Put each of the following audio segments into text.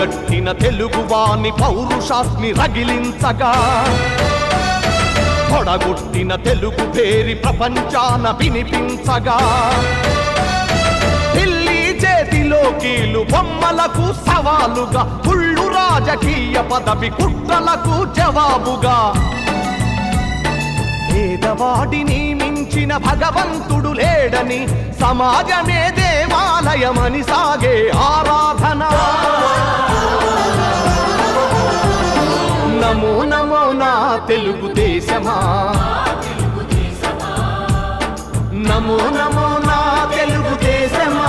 పొడిగట్టిన తెలుగువాని పౌరుషాస్మి రగిలించగా. పొడగొట్టిన తెలుగు పేరి ప్రపంచాన వినిపించగా. ఢిల్లీ చేతిలో కీలు బొమ్మలకు సవాలుగా కుళ్ళు రాజకీయ పదవి కుట్రలకు జవాబుగా. పేదవాడిని మించిన భగవంతుడు లేడని సమాజమే దేవాలయమని సాగే ఆరాధన. నమో నమో నా తెలుగుదేశమా నమో నమో నా తెలుగుదేశమా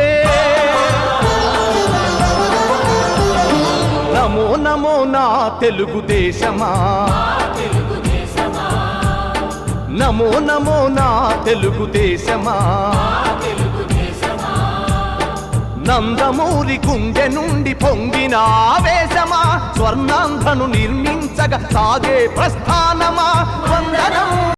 తెలుగుదేశమా? నమో నమో నా తెలుగుదేశమా? నందమూరి గుండె నుండి పొంగిన ఆవేశమా? స్వర్ణాంధను నిర్మించగ సాగే ప్రస్థానమా? వందనం